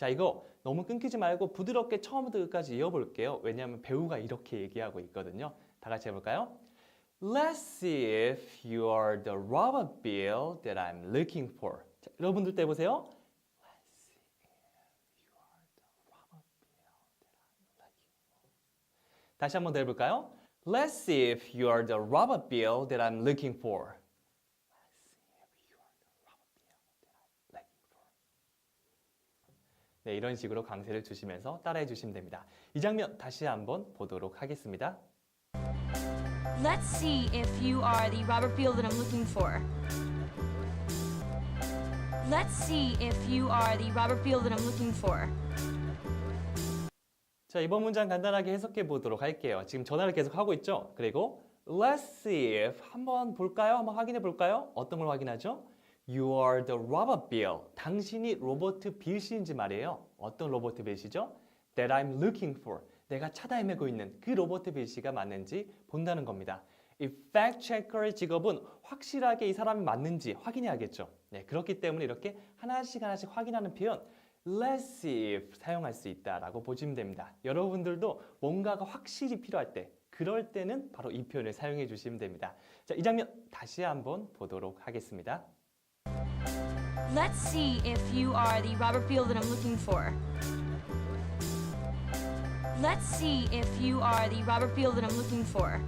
자, 이거 너무 끊기지 말고 부드럽게 처음부터 끝까지 이어볼게요. 왜냐하면 배우가 이렇게 얘기하고 있거든요. 다 같이 해볼까요? Let's see if you are the rubber bill that I'm looking for. 자, 여러분들 때 보세요. 다시 한번 더 해볼까요? Let's see if you are the rubber bill that I'm looking for. Let's see if you are the rubber bill that I'm looking for. 네, 이런 식으로 강세를 주시면서 따라해 주시면 됩니다. 이 장면 다시 한번 보도록 하겠습니다. Let's see if you are the Robert Beal that I'm looking for. Let's see if you are the Robert Beal that I'm looking for. 자, 이번 문장 간단하게 해석해 보도록 할게요. 지금 전화를 계속 하고 있죠? 그리고 let's see if 한번 볼까요? 한번 확인해 볼까요? 어떤 걸 확인하죠? You are the robot bill. 당신이 로버트 빌 씨인지 말이에요. 어떤 로버트 빌 씨죠? That I'm looking for. 내가 찾아 헤매고 있는 그 로버트 빌 씨가 맞는지 본다는 겁니다. 이 fact checker의 직업은 확실하게 이 사람이 맞는지 확인해야겠죠. 네, 그렇기 때문에 이렇게 하나씩 하나씩 확인하는 표현 Let's see if 사용할 수 있다라고 보시면 됩니다. 여러분들도 뭔가가 확실히 필요할 때 그럴 때는 바로 이 표현을 사용해 주시면 됩니다. 자, 이 장면 다시 한번 보도록 하겠습니다. Let's see if you are the Robert Beal that I'm looking for. Let's see if you are the Robert Beal that I'm looking for.